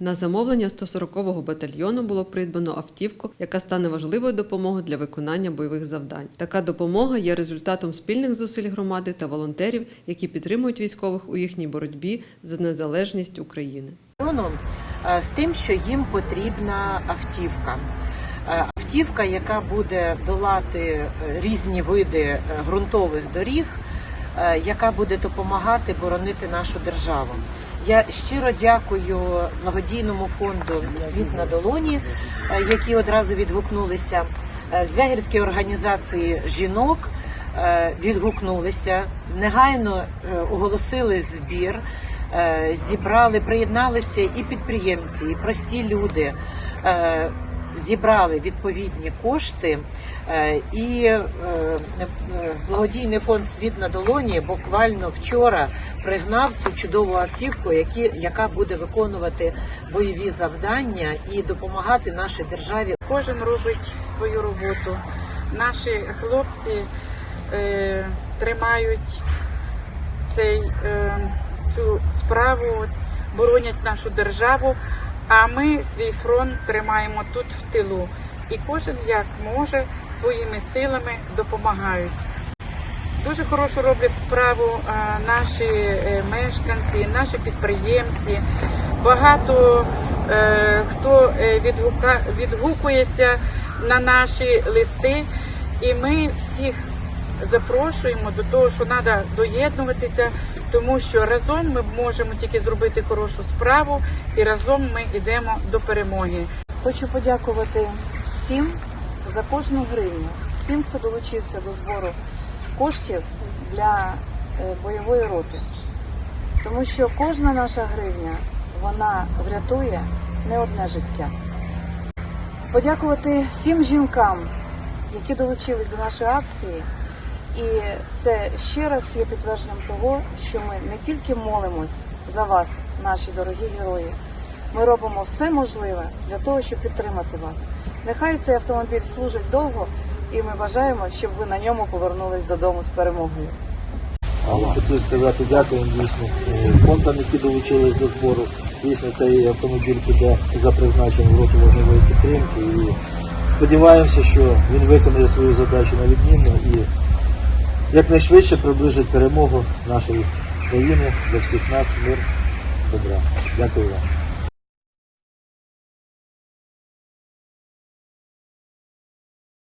На замовлення 140-го батальйону було придбано автівку, яка стане важливою допомогою для виконання бойових завдань. Така допомога є результатом спільних зусиль громади та волонтерів, які підтримують військових у їхній боротьбі за незалежність України. е, з тим, що їм потрібна автівка. Е, Автівка, яка буде долати е, різні види ґрунтових доріг, яка буде допомагати боронити нашу державу. Я щиро дякую благодійному фонду Світ на долоні, е, які одразу відгукнулися. Е, Звягірські організації жінок е, відгукнулися, негайно оголосили збір. Зібрали, приєдналися і підприємці, і прості люди. Зібрали відповідні кошти, і благодійний фонд Світ на долоні буквально вчора пригнав цю чудову автівку, які, яка буде виконувати бойові завдання і допомагати нашій державі Кожен робить свою роботу. Наші хлопці е, тримають цей, е, цю справу, боронять нашу державу, а ми свій фронт тримаємо тут в тилу. І кожен як може своїми силами допомагають. Дуже хорошу роблять справу наші е, мешканці, наші підприємці. Багато е, хто е, відгукується на наші листи, і ми всіх запрошуємо до того, що треба доєднуватися, тому що разом ми можемо тільки зробити хорошу справу, і разом ми йдемо до перемоги. Хочу подякувати всім за кожну гривню, всім, хто долучився до збору коштів для е, бойової роти. Тому що кожна наша гривня вона врятує не одне життя. Подякувати всім жінкам, які долучились до нашої акції. І це ще раз є підтвердженням того, що ми не тільки молимось за вас, наші дорогі герої, ми робимо все можливе для того, щоб підтримати вас. Нехай цей автомобіль служить довго, і ми бажаємо, щоб ви на ньому повернулись додому з перемогою. Але хотів сказати дякую дійсно е, фондам, які долучились до збору. Дійсно, цей автомобіль піде за призначенням в роту вогневої підтримки. І сподіваємося, що він виконує свою задачу на відмінно і якнайшвидше приближить перемогу нашої країни для всіх нас, мир, добра. Дякую вам.